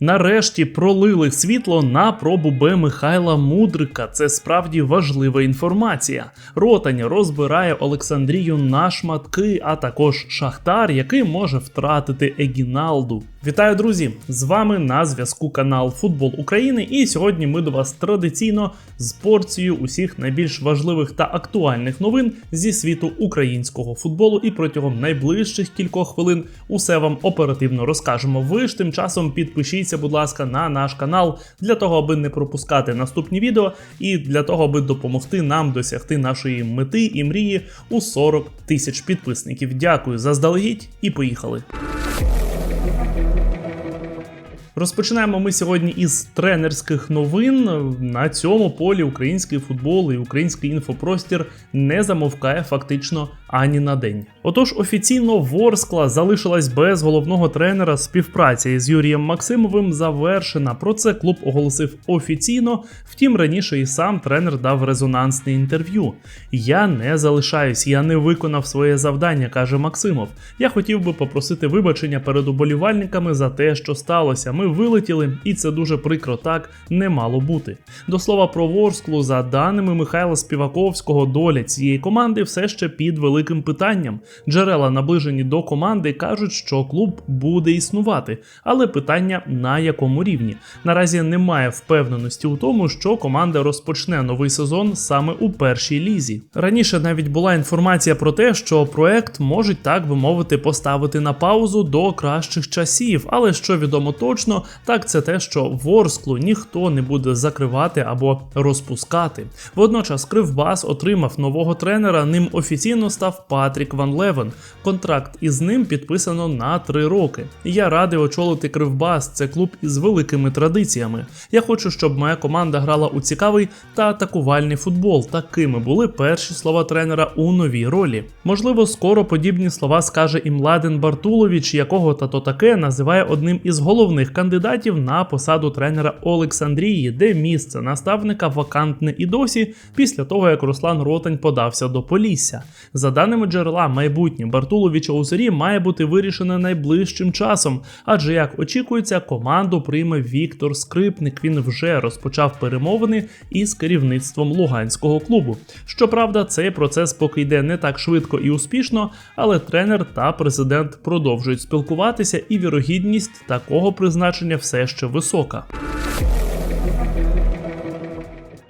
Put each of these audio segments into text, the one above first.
Нарешті пролили світло на пробу Б Михайла Мудрика. Це справді важлива інформація. Ротань розбирає Олександрію на шматки, а також Шахтар, який може втратити Егіналду. Вітаю, друзі! З вами на зв'язку канал Футбол України. І сьогодні ми до вас традиційно з порцією усіх найбільш важливих та актуальних новин зі світу українського футболу. І протягом найближчих кількох хвилин усе вам оперативно розкажемо. Ви ж тим часом підпишіться, будь ласка, на наш канал для того, аби не пропускати наступні відео, і для того, аби допомогти нам досягти нашої мети і мрії у 40 тисяч підписників. Дякую заздалегідь і поїхали. Розпочинаємо ми сьогодні із тренерських новин. На цьому полі український футбол і український інфопростір не замовкає фактично ані на день. Отож, офіційно Ворскла залишилась без головного тренера. Співпраця із Юрієм Максимовим завершена. Про це клуб оголосив офіційно. Втім, раніше і сам тренер дав резонансне інтерв'ю. Я не залишаюсь, я не виконав своє завдання, каже Максимов. Я хотів би попросити вибачення перед уболівальниками за те, що сталося. Ми вилетіли, і це дуже прикро. Так не мало бути. До слова про Ворсклу, за даними Михайла Співаковського, доля цієї команди все ще під великим питанням. Джерела, наближені до команди, кажуть, що клуб буде існувати, але питання на якому рівні. Наразі немає впевненості у тому, що команда розпочне новий сезон саме у першій лізі. Раніше навіть була інформація про те, що проект можуть так би мовити поставити на паузу до кращих часів, але що відомо точно, так це те, що Ворсклу ніхто не буде закривати або розпускати. Водночас Кривбас отримав нового тренера. Ним офіційно став Патрік Ван Левен. Контракт із ним підписано на три роки. Я радий очолити Кривбас. Це клуб із великими традиціями. Я хочу, щоб моя команда грала у цікавий та атакувальний футбол. Такими були перші слова тренера у новій ролі. Можливо, скоро подібні слова скаже і Младен Бартулович, якого тато таке називає одним із головних кандидатів на посаду тренера Олександрії, де місце наставника вакантне і досі після того, як Руслан Ротань подався до Полісся. За даними джерела, майбутнє Бартуловича у зорі має бути вирішене найближчим часом, адже як очікується, команду прийме Віктор Скрипник. Він вже розпочав перемовини із керівництвом луганського клубу. Щоправда, цей процес поки йде не так швидко і успішно, але тренер та президент продовжують спілкуватися, і вірогідність такого призначення все ще висока.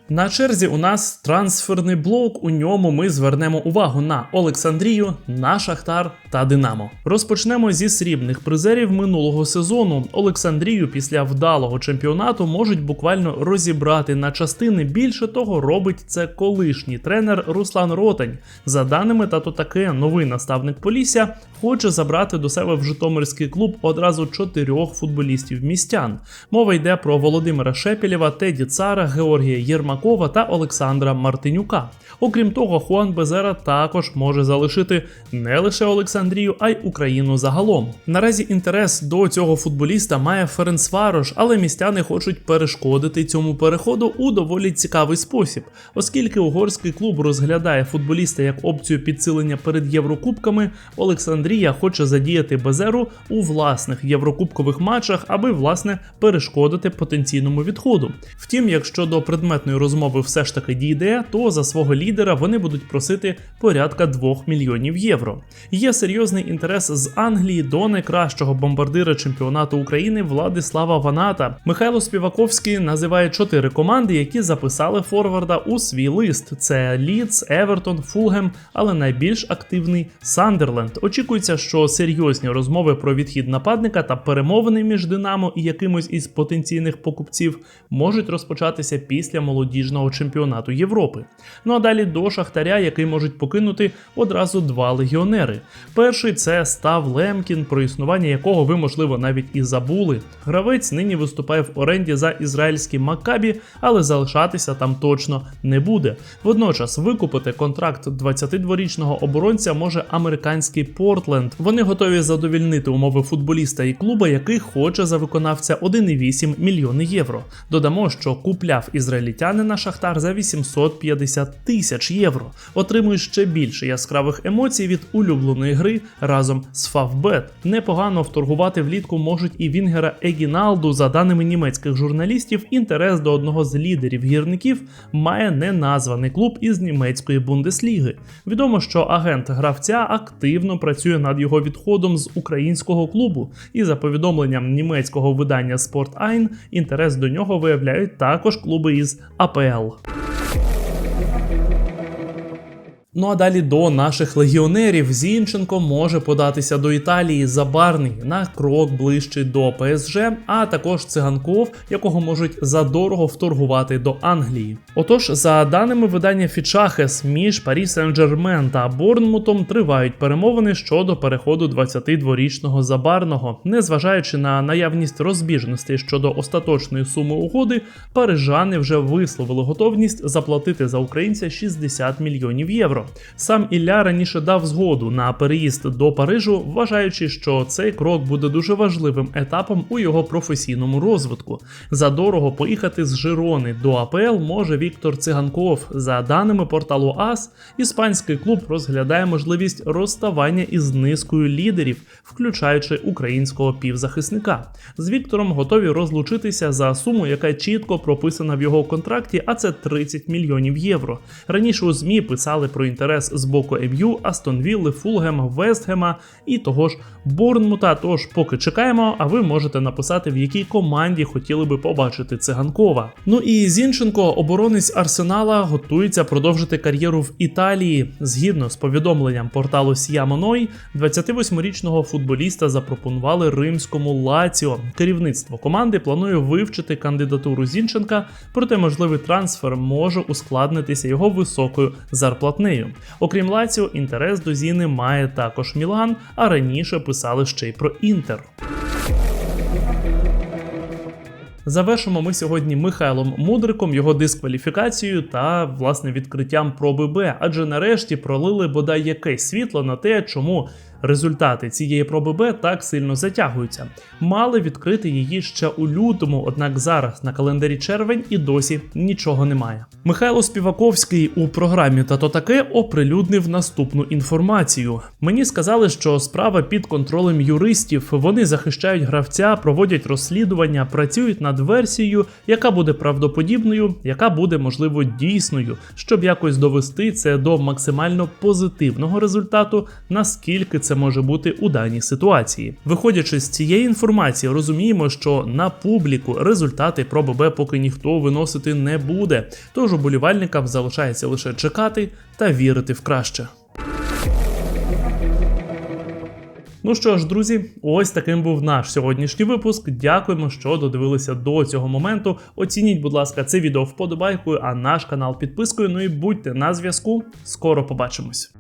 На черзі у нас трансферний блок. У ньому ми звернемо увагу на Олександрію, на Шахтар та Динамо. Розпочнемо зі срібних призерів минулого сезону. Олександрію після вдалого чемпіонату можуть буквально розібрати на частини. Більше того, робить це колишній тренер Руслан Ротань. За даними тато таке, новий наставник Полісся хоче забрати до себе в Житомирський клуб одразу чотирьох футболістів містян. Мова йде про Володимира Шепілєва, Теді Цара, Георгія Єрмакова та Олександра Мартинюка. Окрім того, Хуан Безера також може залишити не лише Олександрію, а й Україну загалом. Наразі інтерес до цього футболіста має Ференцварош, але містяни хочуть перешкодити цьому переходу у доволі цікавий спосіб, оскільки угорський клуб розглядає футболіста як опцію підсилення перед Єврокубками. Олександрія хоче задіяти Безеру у власних єврокубкових матчах, аби власне перешкодити потенційному відходу. Втім, якщо до предметної розмови все ж таки дійде, то за свого лідера вони будуть просити порядка 2 мільйонів євро. Є серйозний інтерес з Англії до найкращого бомбардира чемпіонату України Владислава Ваната. Михайло Співаковський називає чотири команди, які записали форварда у свій лист: це Лідс, Евертон, Фулгем, але найбільш активний Сандерленд. Очікується, що серйозні розмови про відхід нападника та перемовини між Динамо і якимось із потенційних покупців можуть розпочатися після молодіжного чемпіонату Європи. Ну а далі до Шахтаря, який можуть покинути одразу два легіонери. Перший це Став Лемкін, про існування якого ви, можливо, навіть і забули. Гравець нині виступає в оренді за ізраїльський Маккабі, але залишатися там точно не буде. Водночас викупити контракт 22-річного оборонця може американський Портленд. Вони готові задовільнити умови футболіста і клуба, який хоче за виконавця 1,8 мільйони євро. Додамо, що купляв ізраїльтянин на Шахтар за 850 тисяч євро. Отримуєш ще більше яскравих емоцій від улюбленої гри разом з Фавбет. Непогано вторгувати влітку можуть і Вінгера Егіналду. За даними німецьких журналістів, інтерес до одного з лідерів гірників має неназваний клуб із німецької бундесліги. Відомо, що агент гравця активно працює над його відходом з українського клубу, і за повідомленням німецького видання Sport Ein, інтерес до нього виявляють також клуби із АПЛ. papel. Ну а далі до наших легіонерів Зінченко може податися до Італії Забарний на крок ближче до ПСЖ, а також циганков, якого можуть задорого вторгувати до Англії. Отож, за даними видання Фічахес, між Парі Сен-Жермен та Борнмутом тривають перемовини щодо переходу 22-річного Забарного. Незважаючи на наявність розбіжностей щодо остаточної суми угоди, парижани вже висловили готовність заплатити за українця 60 мільйонів євро. Сам Ілля раніше дав згоду на переїзд до Парижу, вважаючи, що цей крок буде дуже важливим етапом у його професійному розвитку. Задорого поїхати з Жирони до АПЛ може Віктор Циганков. За даними порталу АС, іспанський клуб розглядає можливість розставання із низкою лідерів, включаючи українського півзахисника. З Віктором готові розлучитися за суму, яка чітко прописана в його контракті, а це 30 мільйонів євро. Раніше у ЗМІ писали про інтерес з боку МЮ, Астон Вілли, Фулгема, Вестгема і того ж Борнмута. Тож поки чекаємо, а ви можете написати, в якій команді хотіли би побачити циганкова. Ну і Зінченко, оборонець Арсенала, готується продовжити кар'єру в Італії. Згідно з повідомленням порталу Сіамоной, 28-річного футболіста запропонували римському Лаціо. Керівництво команди планує вивчити кандидатуру Зінченка, проте можливий трансфер може ускладнитися його високою зарплатнею. Окрім Лаціо, інтерес до Зіни має також Мілан, а раніше писали ще й про Інтер. Завершимо ми сьогодні Михайлом Мудриком, його дискваліфікацією та власне відкриттям проби Б, адже нарешті пролили бодай якесь світло на те, чому результати цієї проби Б так сильно затягуються. Мали відкрити її ще у лютому, однак зараз на календарі червень і досі нічого немає. Михайло Співаковський у програмі «Тато таке оприлюднив наступну інформацію. Мені сказали, що справа під контролем юристів. Вони захищають гравця, проводять розслідування, працюють над версією, яка буде правдоподібною, яка буде можливо дійсною, щоб якось довести це до максимально позитивного результату, наскільки це може бути у даній ситуації. Виходячи з цієї інформації, розуміємо, що на публіку результати проби Б поки ніхто виносити не буде. Тож уболівальникам залишається лише чекати та вірити в краще. Ну що ж, друзі, ось таким був наш сьогоднішній випуск. Дякуємо, що додивилися до цього моменту. Оцініть, будь ласка, це відео вподобайкою, а наш канал підпискою. Ну і будьте на зв'язку. Скоро побачимось.